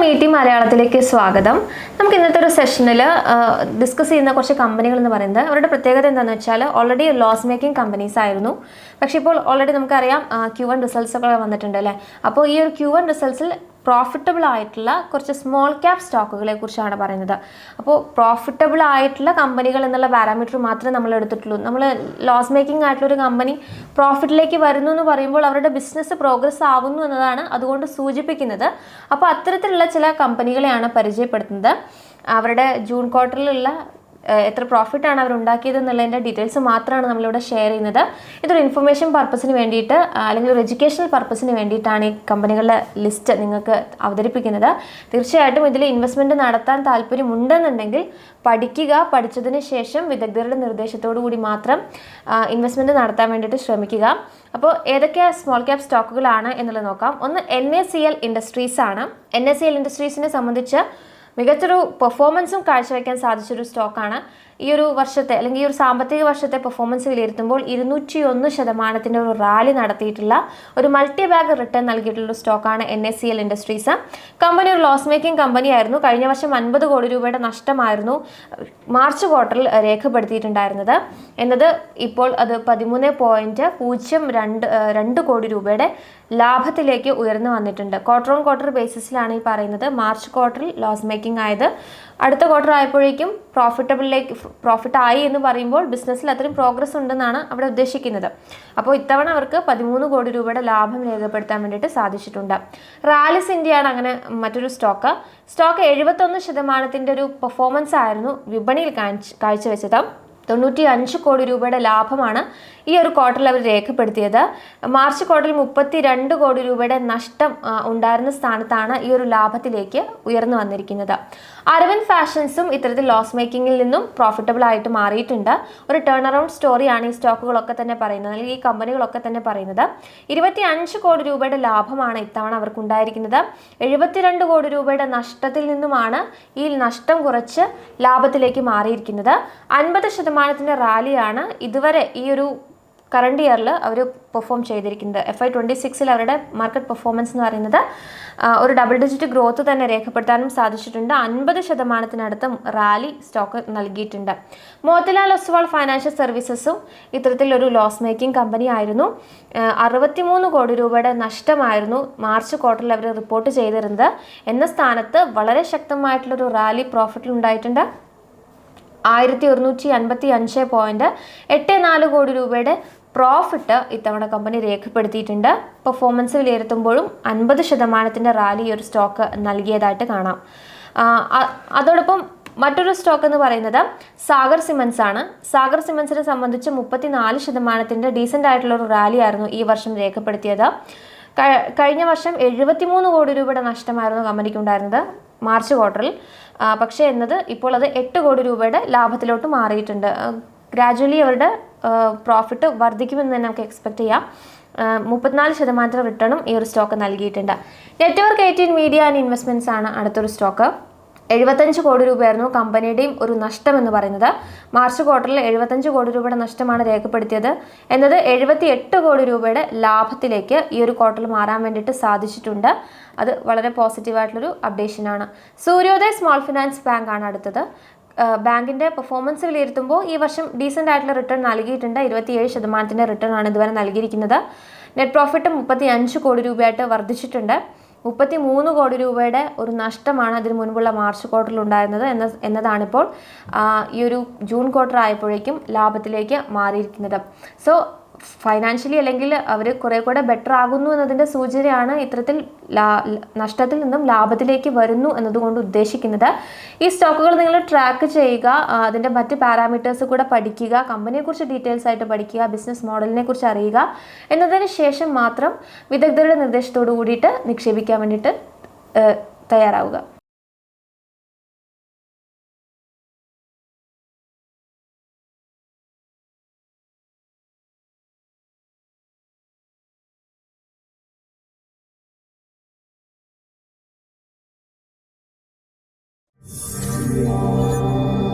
മീറ്റി മലയാളത്തിലേക്ക് സ്വാഗതം. നമുക്ക് ഇന്നത്തെ ഒരു സെഷനിൽ ഡിസ്കസ് ചെയ്യുന്ന കുറച്ച് കമ്പനികൾ എന്ന് പറയുന്നത് അവരുടെ പ്രത്യേകത എന്താണെന്ന് വെച്ചാൽ ഓൾറെഡി ലോസ് മേക്കിംഗ് കമ്പനീസ് ആയിരുന്നു. പക്ഷേ ഇപ്പോൾ ഓൾറെഡി നമുക്കറിയാം ക്യു വൺ റിസൾട്ട്സ് ഒക്കെ വന്നിട്ടുണ്ട് അല്ലേ? അപ്പോൾ ഈ ഒരു ക്യു വൺ റിസൾട്ട്സിൽ പ്രോഫിറ്റബിൾ ആയിട്ടുള്ള കുറച്ച് സ്മോൾ ക്യാപ് സ്റ്റോക്കുകളെ കുറിച്ചാണ് പറയുന്നത്. അപ്പോൾ പ്രോഫിറ്റബിൾ ആയിട്ടുള്ള കമ്പനികൾ എന്നുള്ള പാരാമീറ്റർ മാത്രമേ നമ്മൾ എടുത്തിട്ടുള്ളൂ. നമ്മൾ ലോസ് മേക്കിംഗ് ആയിട്ടുള്ള ഒരു കമ്പനി പ്രോഫിറ്റിലേക്ക് വരുന്നു എന്ന് പറയുമ്പോൾ അവരുടെ ബിസിനസ് പ്രോഗ്രസ് ആവുന്നു എന്നതാണ് അതുകൊണ്ട് സൂചിപ്പിക്കുന്നത്. അപ്പോൾ അത്തരത്തിലുള്ള ചില കമ്പനികളെയാണ് പരിചയപ്പെടുത്തുന്നത്. അവരുടെ ജൂൺ ക്വാർട്ടറിലുള്ള എത്ര പ്രോഫിറ്റാണ് അവർ ഉണ്ടാക്കിയത് എന്നുള്ളതിന്റെ ഡീറ്റെയിൽസ് മാത്രമാണ് നമ്മളിവിടെ ഷെയർ ചെയ്യുന്നത്. ഇതൊരു ഇൻഫർമേഷൻ പർപ്പസിന് വേണ്ടിയിട്ട് അല്ലെങ്കിൽ ഒരു എഡ്യൂക്കേഷണൽ പർപ്പസിന് വേണ്ടിയിട്ടാണ് ഈ കമ്പനികളുടെ ലിസ്റ്റ് നിങ്ങൾക്ക് അവതരിപ്പിക്കുന്നത്. തീർച്ചയായിട്ടും ഇതിൽ ഇൻവെസ്റ്റ്മെന്റ് നടത്താൻ താല്പര്യമുണ്ടെന്നുണ്ടെങ്കിൽ പഠിക്കുക. പഠിച്ചതിന് ശേഷം വിദഗ്ധരുടെ നിർദ്ദേശത്തോടു കൂടി മാത്രം ഇൻവെസ്റ്റ്മെന്റ് നടത്താൻ വേണ്ടിയിട്ട് ശ്രമിക്കുക. അപ്പോൾ ഏതൊക്കെ സ്മോൾ ക്യാപ് സ്റ്റോക്കുകളാണ് എന്നുള്ളത് നോക്കാം. ഒന്ന് N A C L industries ആണ്. എൻ എ സി എൽ ഇൻഡസ്ട്രീസിനെ സംബന്ധിച്ച് മികച്ചൊരു പെർഫോമൻസും കാഴ്ചവെക്കാൻ സാധിച്ചൊരു സ്റ്റോക്കാണ് ഈ ഒരു വർഷത്തെ അല്ലെങ്കിൽ ഈ ഒരു സാമ്പത്തിക വർഷത്തെ പെർഫോമൻസ് വിലയിരുത്തുമ്പോൾ ഇരുന്നൂറ്റി ഒന്ന് ശതമാനത്തിന്റെ ഒരു റാലി നടത്തിയിട്ടുള്ള ഒരു മൾട്ടി ബാഗ് റിട്ടേൺ നൽകിയിട്ടുള്ള സ്റ്റോക്കാണ് N S C L industries company ഒരു ലോസ് മേക്കിംഗ് കമ്പനി ആയിരുന്നു കഴിഞ്ഞ വർഷം അൻപത് കോടി രൂപയുടെ നഷ്ടമായിരുന്നു. മാർച്ച് ക്വാർട്ടറിൽ രേഖപ്പെടുത്തിയിട്ടുണ്ടായിരുന്നത്. എന്നത് ഇപ്പോൾ അത് പതിമൂന്ന് പോയിന്റ് പൂജ്യം രണ്ട് രണ്ട് കോടി രൂപയുടെ ലാഭത്തിലേക്ക് ഉയർന്നു വന്നിട്ടുണ്ട്. ക്വാർട്ടർ ഓൺ ക്വാർട്ടർ ബേസിസിലാണ് ഈ പറയുന്നത്. മാർച്ച് ക്വാർട്ടറിൽ ലോസ് മേക്കിംഗ് ആയത്. അടുത്ത ക്വാർട്ടർ ആയപ്പോഴേക്കും പ്രോഫിറ്റബിളിലേക്ക് പ്രോഫിറ്റ് ആയി എന്ന് പറയുമ്പോൾ ബിസിനസ്സിൽ അത്രയും പ്രോഗ്രസ് ഉണ്ടെന്നാണ് അവിടെ ഉദ്ദേശിക്കുന്നത്. അപ്പോൾ ഇത്തവണ അവർക്ക് പതിമൂന്ന് കോടി രൂപയുടെ ലാഭം രേഖപ്പെടുത്താൻ വേണ്ടിയിട്ട് സാധിച്ചിട്ടുണ്ട്. റാലിസ് ഇന്ത്യയാണ് അങ്ങനെ മറ്റൊരു സ്റ്റോക്ക് സ്റ്റോക്ക് എഴുപത്തൊന്ന് ശതമാനത്തിന്റെ ഒരു പെർഫോമൻസ് ആയിരുന്നു വിപണിയിൽ കാഴ്ച കാഴ്ചവെച്ചത്. തൊണ്ണൂറ്റി അഞ്ച് കോടി രൂപയുടെ ലാഭമാണ് ഈ ഒരു ക്വാർട്ടറിൽ അവർ രേഖപ്പെടുത്തിയത്. മാർച്ച് ക്വാർട്ടറിൽ മുപ്പത്തി രണ്ട് കോടി രൂപയുടെ നഷ്ടം ഉണ്ടായിരുന്ന സ്ഥാനത്താണ് ഈ ഒരു ലാഭത്തിലേക്ക് ഉയർന്നു വന്നിരിക്കുന്നത്. അരവിന്ദ് ഫാഷൻസും ഇത്തരത്തിൽ ലോസ് മേക്കിങ്ങിൽ നിന്നും പ്രോഫിറ്റബിൾ ആയിട്ട് മാറിയിട്ടുണ്ട്. ഒരു ടേൺ അറൗണ്ട് സ്റ്റോറിയാണ് ഈ സ്റ്റോക്കുകളൊക്കെ തന്നെ പറയുന്നത് അല്ലെങ്കിൽ ഈ കമ്പനികളൊക്കെ തന്നെ പറയുന്നത്. ഇരുപത്തി അഞ്ച് കോടി രൂപയുടെ ലാഭമാണ് ഇത്തവണ അവർക്ക് ഉണ്ടായിരിക്കുന്നത് എഴുപത്തിരണ്ട് കോടി രൂപയുടെ നഷ്ടത്തിൽ നിന്നുമാണ് ഈ നഷ്ടം കുറച്ച് ലാഭത്തിലേക്ക് മാറിയിരിക്കുന്നത്. അൻപത് ശതമാനത്തിന്റെ റാലിയാണ് ഇതുവരെ ഈ ഒരു കറണ്ട് ഇയറിൽ അവർ പെർഫോം ചെയ്തിരിക്കുന്നത്. എഫ് ഐ ട്വന്റി സിക്സിൽ അവരുടെ മാർക്കറ്റ് പെർഫോമൻസ് എന്ന് പറയുന്നത് ഒരു ഡബിൾ ഡിജിറ്റ് ഗ്രോത്ത് തന്നെ രേഖപ്പെടുത്താനും സാധിച്ചിട്ടുണ്ട്. അൻപത് ശതമാനത്തിനടുത്ത് റാലി സ്റ്റോക്ക് നൽകിയിട്ടുണ്ട്. മോത്തിലാൽ ഒസ്വാൾ ഫൈനാൻഷ്യൽ സർവീസസും ഇത്തരത്തിലൊരു ലോസ് മേക്കിംഗ് കമ്പനി ആയിരുന്നു. അറുപത്തിമൂന്ന് കോടി രൂപയുടെ നഷ്ടമായിരുന്നു മാർച്ച് ക്വാർട്ടറിൽ അവർ റിപ്പോർട്ട് ചെയ്തിരുന്നത്. എന്ന സ്ഥാനത്ത് വളരെ ശക്തമായിട്ടുള്ളൊരു റാലി പ്രോഫിറ്റിൽ ഉണ്ടായിട്ടുണ്ട്. ആയിരത്തി ഒരുന്നൂറ്റി അൻപത്തി അഞ്ച് പോയിന്റ് എട്ട് നാല് കോടി രൂപയുടെ പ്രോഫിറ്റ് ഇത്തവണ കമ്പനി രേഖപ്പെടുത്തിയിട്ടുണ്ട്. പെർഫോമൻസ് വിലയിരുത്തുമ്പോഴും അൻപത് ശതമാനത്തിന്റെ റാലി ഈ ഒരു സ്റ്റോക്ക് നൽകിയതായിട്ട് കാണാം. അതോടൊപ്പം മറ്റൊരു സ്റ്റോക്ക് എന്ന് പറയുന്നത് സാഗർ സിമൻസ് ആണ്. സാഗർ സിമൻസിനെ സംബന്ധിച്ച് മുപ്പത്തിനാല് ശതമാനത്തിന്റെ ഡീസന്റ് ആയിട്ടുള്ള ഒരു റാലി ആയിരുന്നു ഈ വർഷം രേഖപ്പെടുത്തിയത്. കഴിഞ്ഞ വർഷം എഴുപത്തിമൂന്ന് കോടി രൂപയുടെ നഷ്ടമായിരുന്നു കമ്പനിക്ക് ഉണ്ടായിരുന്നത് മാർച്ച് ക്വാർട്ടറിൽ പക്ഷേ എന്നത് ഇപ്പോൾ അത് എട്ട് കോടി രൂപയുടെ ലാഭത്തിലോട്ട് മാറിയിട്ടുണ്ട്. ഗ്രാജുവലി അവരുടെ പ്രോഫിറ്റ് വർദ്ധിക്കുമെന്ന് തന്നെ നമുക്ക് എക്സ്പെക്ട് ചെയ്യാം. മുപ്പത്തിനാല് ശതമാനത്തിന് റിട്ടേണും ഈ ഒരു സ്റ്റോക്ക് നൽകിയിട്ടുണ്ട്. Network eighteen media and investments ആണ് അടുത്തൊരു സ്റ്റോക്ക് എഴുപത്തഞ്ച് കോടി രൂപയായിരുന്നു കമ്പനിയുടെയും ഒരു നഷ്ടം എന്ന് പറയുന്നത്. മാർച്ച് ക്വാർട്ടറിൽ എഴുപത്തഞ്ച് കോടി രൂപയുടെ നഷ്ടമാണ് രേഖപ്പെടുത്തിയത്. എന്നത് എഴുപത്തി എട്ട് കോടി രൂപയുടെ ലാഭത്തിലേക്ക് ഈ ഒരു ക്വാർട്ടറിൽ മാറാൻ വേണ്ടിയിട്ട് സാധിച്ചിട്ടുണ്ട്. അത് വളരെ പോസിറ്റീവായിട്ടുള്ളൊരു അപ്ഡേഷനാണ് സൂര്യോദയ സ്മോൾ ഫിനാൻസ് ബാങ്ക് ആണ് അടുത്തത്. ആഹ് ബാങ്കിന്റെ പെർഫോമൻസ് വിലയിരുത്തുമ്പോൾ ഈ വർഷം ഡീസന്റ് ആയിട്ടുള്ള റിട്ടേൺ നൽകിയിട്ടുണ്ട്. ഇരുപത്തിയേഴ് ശതമാനത്തിന്റെ റിട്ടേൺ ആണ് ഇതുവരെ നൽകിയിരിക്കുന്നത്. നെറ്റ് പ്രോഫിറ്റ് മുപ്പത്തി അഞ്ച് കോടി രൂപയായിട്ട് വർദ്ധിച്ചിട്ടുണ്ട്. മുപ്പത്തി മൂന്ന് കോടി രൂപയുടെ ഒരു നഷ്ടമാണ് അതിന് മുൻപുള്ള മാർച്ച് ക്വാർട്ടറിൽ ഉണ്ടായിരുന്നത് എന്ന എന്നതാണിപ്പോൾ ഈ ഒരു ജൂൺ ക്വാർട്ടർ ആയപ്പോഴേക്കും ലാഭത്തിലേക്ക് മാറിയിരിക്കുന്നത്. സോ ഫൈനാൻഷ്യലി അല്ലെങ്കിൽ അവർ കുറേ കൂടെ ബെറ്റർ ആകുന്നു എന്നതിന്റെ സൂചനയാണ് ഇത്തരത്തിൽ നഷ്ടത്തിൽ നിന്നും ലാഭത്തിലേക്ക് വരുന്നു എന്നതുകൊണ്ട് ഉദ്ദേശിക്കുന്നത്. ഈ സ്റ്റോക്കുകൾ നിങ്ങൾ ട്രാക്ക് ചെയ്യുക അതിന്റെ മറ്റ് പാരാമീറ്റേഴ്സ് കൂടെ പഠിക്കുക കമ്പനിയെക്കുറിച്ച് ഡീറ്റെയിൽസ് ആയിട്ട് പഠിക്കുക ബിസിനസ് മോഡലിനെ കുറിച്ച് അറിയുക എന്നതിന് ശേഷം മാത്രം വിദഗ്ധരുടെ നിർദ്ദേശത്തോടു കൂടിയിട്ട് നിക്ഷേപിക്കാൻ വേണ്ടിയിട്ട് തയ്യാറാവുക. Senhor.